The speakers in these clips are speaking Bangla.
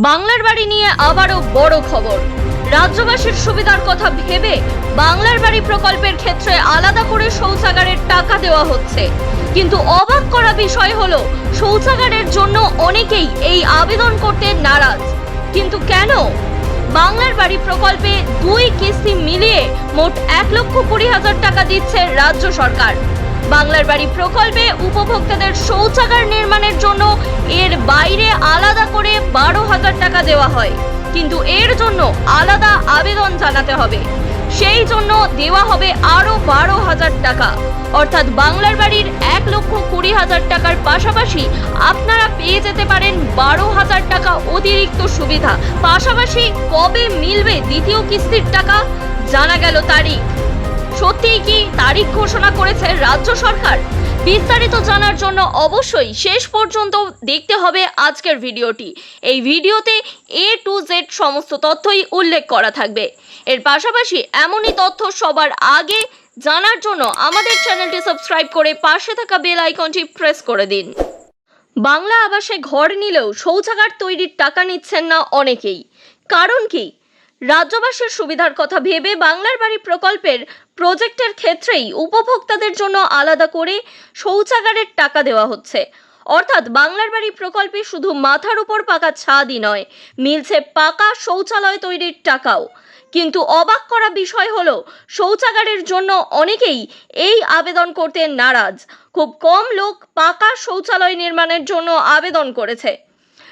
বাংলার বাড়ি নিয়ে আবারও বড় খবর। রাজ্যবাসীর সুবিধার কথা ভেবে বাংলার বাড়ি প্রকল্পের ক্ষেত্রে আলাদা করে শৌচাগারের টাকা দেওয়া হচ্ছে। কিন্তু অবাক করা বিষয় হলো, শৌচাগারের জন্য অনেকেই এই আবেদন করতে নারাজ। কিন্তু কেন? বাংলার বাড়ি প্রকল্পে দুই কিস্তি মিলিয়ে মোট এক লক্ষ কুড়ি হাজার টাকা দিচ্ছে রাজ্য সরকার। বাংলার বাড়ি প্রকল্পে উপভোক্তাদের শৌচাগার নির্মাণের জন্য এর বাইরে আলাদা করে বারো হাজার টাকা দেওয়া হয়। কিন্তু এর জন্য আলাদা আবেদন জানাতে হবে। সেই জন্য দেওয়া হবে আরও বারো হাজার টাকা। অর্থাৎ বাংলার বাড়ির এক লক্ষ কুড়ি হাজার টাকার পাশাপাশি আপনারা পেয়ে যেতে পারেন বারো হাজার টাকা অতিরিক্ত সুবিধা। পাশাপাশি কবে মিলবে দ্বিতীয় কিস্তির টাকা জানা গেল তারিখ। সত্যিই কি তারিখ ঘোষণা করেছে রাজ্য সরকার? বিস্তারিত জানার জন্য অবশ্যই শেষ পর্যন্ত দেখতে হবে আজকের ভিডিওটি। এই ভিডিওতে এ টু জেড সমস্ত তথ্যই উল্লেখ করা থাকবে। এর পাশাপাশি এমনই তথ্য সবার আগে জানার জন্য আমাদের চ্যানেলটি সাবস্ক্রাইব করে পাশে থাকা বেল আইকনটি প্রেস করে দিন। বাংলা আবাসে ঘর নিলেও শৌচাগার তৈরির টাকা নিচ্ছেন না অনেকেই। কারণ কি? রাজ্যবাসীর সুবিধার কথা ভেবে বাংলার বাড়ি প্রকল্পের প্রজেক্টের ক্ষেত্রেই উপভোক্তাদের জন্য আলাদা করে শৌচাগারের টাকা দেওয়া হচ্ছে। অর্থাৎ বাংলার বাড়ি প্রকল্পে শুধু মাথার উপর পাকা ছাদই নয়, মিলছে পাকা শৌচালয় তৈরির টাকাও। কিন্তু অবাক করা বিষয় হলো, শৌচাগারের জন্য অনেকেই এই আবেদন করতে নারাজ। খুব কম লোক পাকা শৌচালয় নির্মাণের জন্য আবেদন করেছে।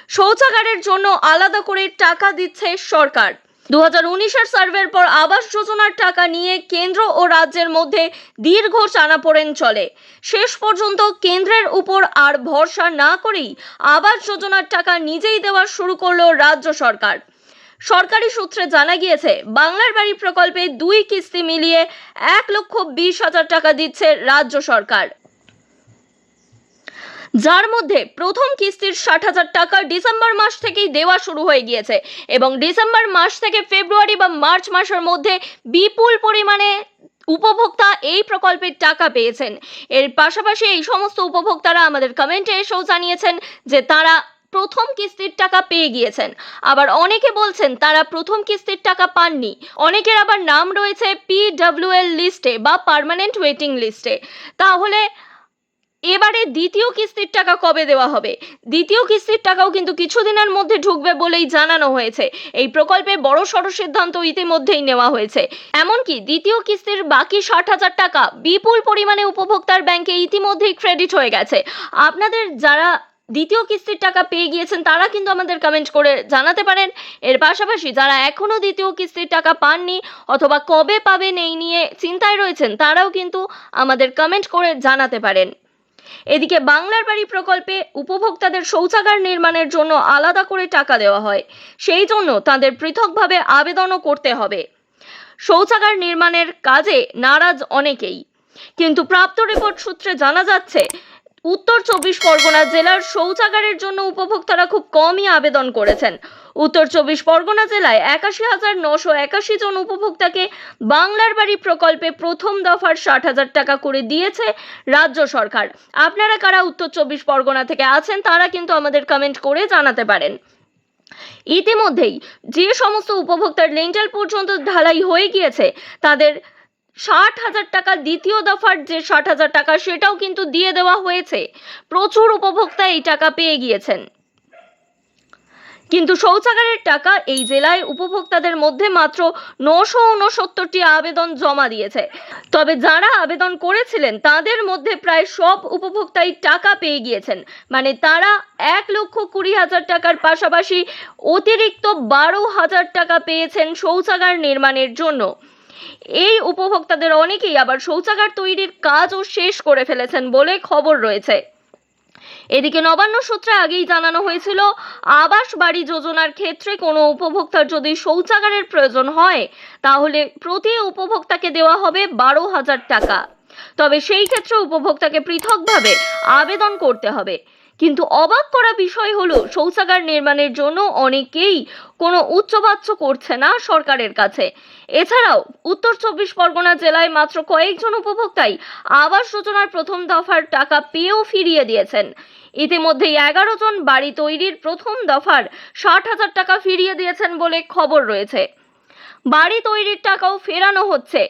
শৌচাগারের জন্য আলাদা করে টাকা দিচ্ছে সরকার। দু হাজার সার্ভের পর আবাস যোজনার টাকা নিয়ে কেন্দ্র ও রাজ্যের মধ্যে দীর্ঘ টানাপোড়েন চলে। শেষ পর্যন্ত কেন্দ্রের উপর আর ভরসা না করেই আবাস যোজনার টাকা নিজেই দেওয়া শুরু করল রাজ্য সরকার। সরকারি সূত্রে জানা গিয়েছে, বাংলার বাড়ি প্রকল্পে দুই কিস্তি মিলিয়ে এক লক্ষ বিশ হাজার টাকা দিচ্ছে রাজ্য সরকার। যার মধ্যে প্রথম কিস্তির ষাট হাজার টাকা ডিসেম্বর মাস থেকেই দেওয়া শুরু হয়ে গিয়েছে এবং ডিসেম্বর মাস থেকে ফেব্রুয়ারি বা মার্চ মাসের মধ্যে বিপুল পরিমাণে উপভোক্তা এই প্রকল্পের টাকা পেয়েছেন। এর পাশাপাশি এই সমস্ত উপভোক্তারা আমাদের কমেন্টে এসেও জানিয়েছেন যে তারা প্রথম কিস্তির টাকা পেয়ে গিয়েছেন। আবার অনেকে বলছেন তারা প্রথম কিস্তির টাকা পাননি। অনেকের আবার নাম রয়েছে পিডব্লিউএল লিস্টে বা পার্মানেন্ট ওয়েটিং লিস্টে তাহলে এবারে দ্বিতীয় কিস্তির টাকা কবে দেওয়া হবে? দ্বিতীয় কিস্তির টাকাও কিন্তু কিছুদিনের মধ্যে ঢুকবে বলেই জানানো হয়েছে। এই প্রকল্পে বড় সড় সিদ্ধান্ত ইতিমধ্যেই নেওয়া হয়েছে। এমনকি দ্বিতীয় কিস্তির বাকি ষাট হাজার টাকা বিপুল পরিমাণে উপভোক্তার ব্যাংকে ইতিমধ্যেই ক্রেডিট হয়ে গেছে। আপনাদের যারা দ্বিতীয় কিস্তির টাকা পেয়ে গিয়েছেন, তারা কিন্তু আমাদের কমেন্ট করে জানাতে পারেন। এর পাশাপাশি যারা এখনও দ্বিতীয় কিস্তির টাকা পাননি অথবা কবে পাবেন এই নিয়ে চিন্তায় রয়েছেন, তারাও কিন্তু আমাদের কমেন্ট করে জানাতে পারেন। এদিকে বাংলার বাড়ি প্রকল্পে উপভোক্তাদের শৌচাগার নির্মাণের জন্য আলাদা করে টাকা দেওয়া হয়। সেই জন্য তাদের পৃথকভাবে আবেদনও করতে হবে। শৌচাগার নির্মাণের কাজে নারাজ অনেকেই। কিন্তু প্রাপ্ত রিপোর্ট সূত্রে জানা যাচ্ছে, উত্তর চব্বিশ পরগনা জেলার শৌচাগারের জন্য উপভোক্তারা খুব কমই আবেদন করেছেন। উত্তর চব্বিশ পরগনা জেলায় একাশি হাজার নশো একাশি জন উপভোক্তাকে বাংলার বাড়ি প্রকল্পে প্রথম দফার ষাট হাজার টাকা করে দিয়েছে রাজ্য সরকার। আপনারা কারা উত্তর চব্বিশ পরগনা থেকে আছেন তারা কিন্তু আমাদের কমেন্ট করে জানাতে পারেন। ইতিমধ্যেই যে সমস্ত উপভোক্তার লেন্টাল পর্যন্ত ঢালাই হয়ে গিয়েছে, তাদের ষাট হাজার টাকা দ্বিতীয় দফার যে ষাট হাজার টাকা সেটাও কিন্তু দিয়ে দেওয়া হয়েছে। প্রচুর উপভোক্তা এই টাকা পেয়ে গিয়েছেন। কিন্তু শৌচাগারের টাকা এই জেলায় উপভোক্তাদের মধ্যে মাত্র নশো উনসত্তরটি আবেদন জমা দিয়েছে। তবে যারা আবেদন করেছিলেন, তাদের মধ্যে প্রায় সব উপভোক্তাই টাকা পেয়ে গিয়েছেন। মানে তারা এক লক্ষ কুড়ি হাজার টাকার পাশাপাশি অতিরিক্ত বারো হাজার টাকা পেয়েছেন শৌচাগার নির্মাণের জন্য। এই উপভোক্তাদের অনেকেই আবার শৌচাগার তৈরির কাজও শেষ করে ফেলেছেন বলে খবর রয়েছে। এদিকে নবান্ন সূত্রে আগেই জানানো হয়েছিল, আবাস বাড়ি যোজনার ক্ষেত্রে কোনো উপভোক্তার যদি শৌচাগারের প্রয়োজন হয়, তাহলে প্রতি উপভোক্তাকে দেওয়া হবে বারো হাজার টাকা। তবে সেই ক্ষেত্রে উপভোক্তাকে পৃথকভাবে আবেদন করতে হবে। কিন্তু অবাক করা বিষয় হলো, শৌচাগার নির্মাণের জন্য অনেকেই কোনো উচ্চবাচ্য করছে না সরকারের কাছে। এছাড়াও, উত্তর চব্বিশ পরগনা জেলায় মাত্র কয়েকজন উপভোক্তাই আবাস যোজনার প্রথম দফার টাকা পেয়েও ফিরিয়ে দিয়েছেন। ইতিমধ্যেই এগারো জন বাড়ি তৈরির প্রথম দফার ষাট হাজার টাকা ফিরিয়ে দিয়েছেন বলে খবর রয়েছে। বাড়ি তৈরির টাকাও ফেরানো হচ্ছে।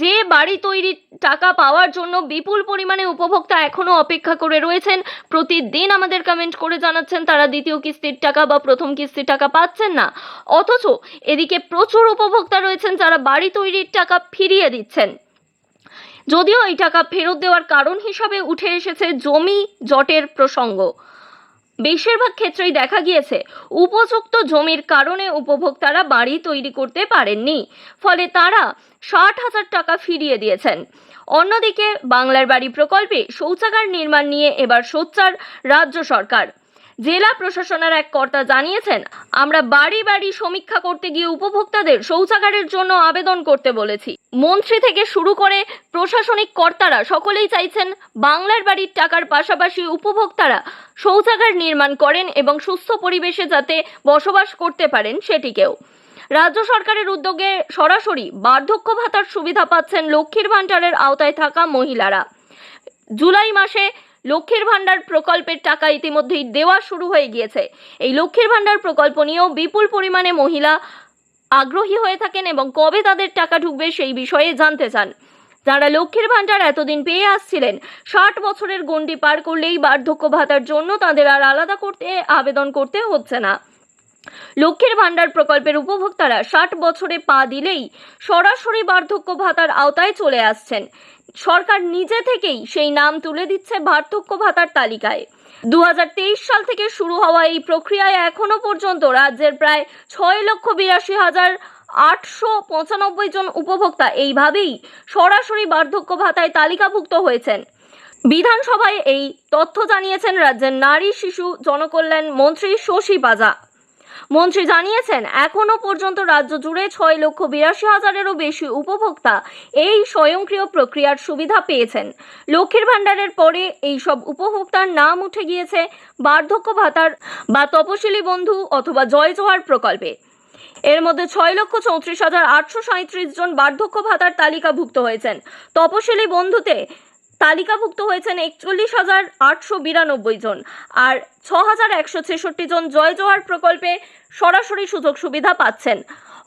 যে বাড়ি তৈরির টাকা পাওয়ার জন্য বিপুল পরিমাণে উপভোক্তা এখনও অপেক্ষা করে রয়েছেন, প্রতিদিন আমাদের কমেন্ট করে জানাচ্ছেন, তারা দ্বিতীয় কিস্তির টাকা বা প্রথম কিস্তির টাকা পাচ্ছেন না। অথচ এদিকে প্রচুর উপভোক্তা রয়েছেন যারা বাড়ি তৈরির টাকা ফিরিয়ে দিচ্ছেন। যদিও এই টাকা ফেরত দেওয়ার কারণ হিসাবে উঠে এসেছে জমি জটের প্রসঙ্গ। বেশিরভাগ ক্ষেত্রেই দেখা গিয়েছে, উপযুক্ত জমির কারণে উপভোক্তারা বাড়ি তৈরি করতে পারেননি, ফলে তারা ষাট হাজার টাকা ফিরিয়ে দিয়েছেন। অন্যদিকে, বাংলার বাড়ি প্রকল্পে শৌচাগার নির্মাণ নিয়ে এবার সোচ্চার রাজ্য সরকার। জেলা প্রশাসনের এক কর্তা জানিয়েছেন, আমরা বাড়ি বাড়ি সমীক্ষা করতে গিয়ে উপভোক্তাদের শৌচাগারের জন্য আবেদন করতে বলেছি। মন্ত্রী থেকে শুরু করে প্রশাসনিক কর্তারা সকলেই চাইছেন বাংলার বাড়ির টাকার পাশাপাশি উপভোক্তারা শৌচাগার নির্মাণ করেন এবং সুস্থ পরিবেশে যাতে বসবাস করতে পারেন সেটিকেও। রাজ্য সরকারের উদ্যোগে সরাসরি বার্ধক্য ভাতার সুবিধা পাচ্ছেন লক্ষ্মীর ভাণ্ডারের আওতায় থাকা মহিলারা। জুলাই মাসে লক্ষ্মীর ভাণ্ডার প্রকল্পের টাকা ইতিমধ্যেই দেওয়া শুরু হয়ে গিয়েছে। এই লক্ষ্মীর ভাণ্ডার প্রকল্প নিয়েও বিপুল পরিমাণে মহিলা আগ্রহী হয়ে থাকেন এবং কবে তাদের টাকা ঢুকবে সেই বিষয়ে জানতে চান। যারা লক্ষ্মীর ভাণ্ডার এতদিন পেয়ে আসছিলেন, ষাট বছরের গণ্ডি পার করলেই বার্ধক্য ভাতার জন্য তাদের আর আলাদা করতে, আবেদন করতে হচ্ছে না। লক্ষ্মীর ভাণ্ডার প্রকল্পের উপভোক্তারা ষাট বছরে পা দিলেই সরাসরি বার্ধক্য ভাতার আওতায় চলে আসছেন। সরকার নিজে থেকেই সেই নাম তুলে দিচ্ছে বার্ধক্য ভাতার তালিকায়। দু হাজার তেইশ সাল থেকে শুরু হওয়া এই প্রক্রিয়ায় এখনও পর্যন্ত রাজ্যের প্রায় ছয় লক্ষ বিরাশি হাজার আটশো পঁচানব্বই জন উপভোক্তা এইভাবেই সরাসরি বার্ধক্য ভাতায় তালিকাভুক্ত হয়েছেন। বিধানসভায় এই তথ্য জানিয়েছেন রাজ্যের নারী শিশু জনকল্যাণ মন্ত্রী শশী পাজা। মন্ত্রী জানিয়েছেন, এখনও পর্যন্ত রাজ্য জুড়ে ছয় লক্ষ বিরাশি হাজারেরও বেশি উপভোক্তা এই স্বয়ংক্রিয় প্রক্রিয়ার সুবিধা পেয়েছেন। লক্ষ্মীর ভাণ্ডারের পরে এই সব উপভোক্তার নাম উঠে গিয়েছে বার্ধক্য ভাতার বা তপশিলি বন্ধু অথবা জয় জোহার প্রকল্পে। এর মধ্যে ছয় লক্ষ চৌত্রিশ হাজার আটশো সাঁত্রিশ জন বার্ধক্য ভাতার তালিকাভুক্ত হয়েছেন। তপশিলি বন্ধুতে তালিকাভুক্ত হয়েছেন একচল্লিশ হাজার আটশো বিরানব্বই জন। আর ছ হাজার একশো ছেষট্টি জন জয় জোহার প্রকল্পে সরাসরি সুযোগ সুবিধা পাচ্ছেন।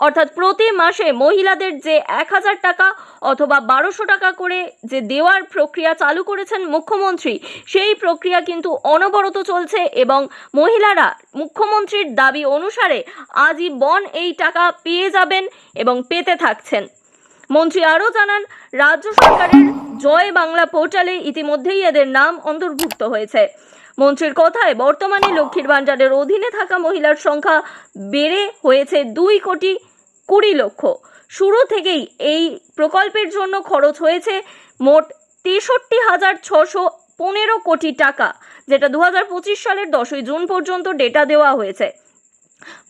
অর্থাৎ প্রতি মাসে মহিলাদের যে এক হাজার টাকা অথবা বারোশো টাকা করে যে দেওয়ার প্রক্রিয়া চালু করেছেন মুখ্যমন্ত্রী, সেই প্রক্রিয়া কিন্তু অনবরত চলছে এবং মহিলারা মুখ্যমন্ত্রীর দাবি অনুসারে আজীবন এই টাকা পেয়ে যাবেন এবং পেতে থাকছেন। মন্ত্রী আরও জানান, রাজ্য সরকারের জয় বাংলা পোর্টালে ইতিমধ্যেই এদের নাম অন্তর্ভুক্ত হয়েছে। মন্ত্রীর কথায়, বর্তমানে লক্ষ্মীর ভাণ্ডারের অধীনে থাকা মহিলার সংখ্যা বেড়ে হয়েছে দুই কোটি কুড়ি লক্ষ। শুরু থেকেই এই প্রকল্পের জন্য খরচ হয়েছে মোট তেষট্টি হাজার ছশো পনেরো কোটি টাকা, যেটা দু হাজার পঁচিশ সালের দশই জুন পর্যন্ত ডেটা দেওয়া হয়েছে।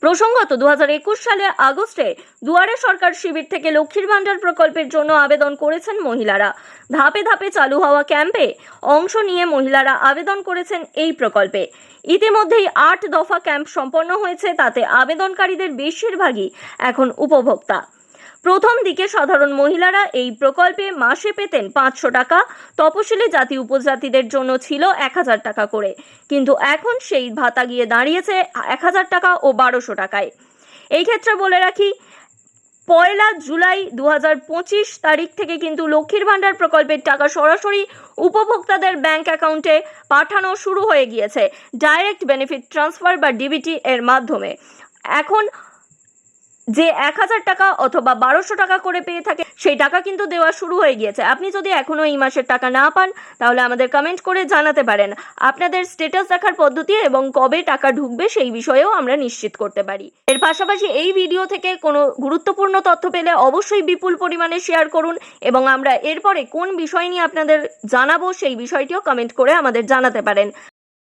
প্রসঙ্গত দু হাজার একুশ সালের আগস্টে দুয়ারে সরকার শিবির থেকে লক্ষ্মীর ভাণ্ডার প্রকল্পের জন্য আবেদন করেছেন মহিলারা। ধাপে ধাপে চালু হওয়া ক্যাম্পে অংশ নিয়ে মহিলারা আবেদন করেছেন এই প্রকল্পে। ইতিমধ্যেই আট দফা ক্যাম্প সম্পন্ন হয়েছে, তাতে আবেদনকারীদের বেশিরভাগই এখন উপভোক্তা। প্রথম দিকে সাধারণ মহিলারা এই প্রকল্পে মাসে পেতেন পাঁচশো টাকা, তপশিলি জাতি উপজাতিদের জন্য ছিল এক হাজার টাকা করে। কিন্তু এখন সেই ভাতা গিয়ে দাঁড়িয়েছে এক হাজার টাকা ও বারোশো টাকায়। এই ক্ষেত্রে বলে রাখি, পয়লা জুলাই দু তারিখ থেকে কিন্তু লক্ষ্মীর ভাণ্ডার প্রকল্পের টাকা সরাসরি উপভোক্তাদের ব্যাংক অ্যাকাউন্টে পাঠানো শুরু হয়ে গিয়েছে, ডাইরেক্ট বেনিফিট ট্রান্সফার বা ডিবিটি এর মাধ্যমে। এখন যে এক হাজার টাকা অথবা বারোশো টাকা করে পেয়ে থাকে, সেই টাকা কিন্তু দেওয়া শুরু হয়ে গিয়েছে। আপনি যদি এখনও এই মাসের টাকা না পান, তাহলে আমাদের কমেন্ট করে জানাতে পারেন। আপনাদের স্টেটাস দেখার পদ্ধতি এবং কবে টাকা ঢুকবে সেই বিষয়েও আমরা নিশ্চিত করতে পারি। এর পাশাপাশি এই ভিডিও থেকে কোনো গুরুত্বপূর্ণ তথ্য পেলে অবশ্যই বিপুল পরিমাণে শেয়ার করুন এবং আমরা এরপরে কোন বিষয় নিয়ে আপনাদের জানাব সেই বিষয়টিও কমেন্ট করে আমাদের জানাতে পারেন।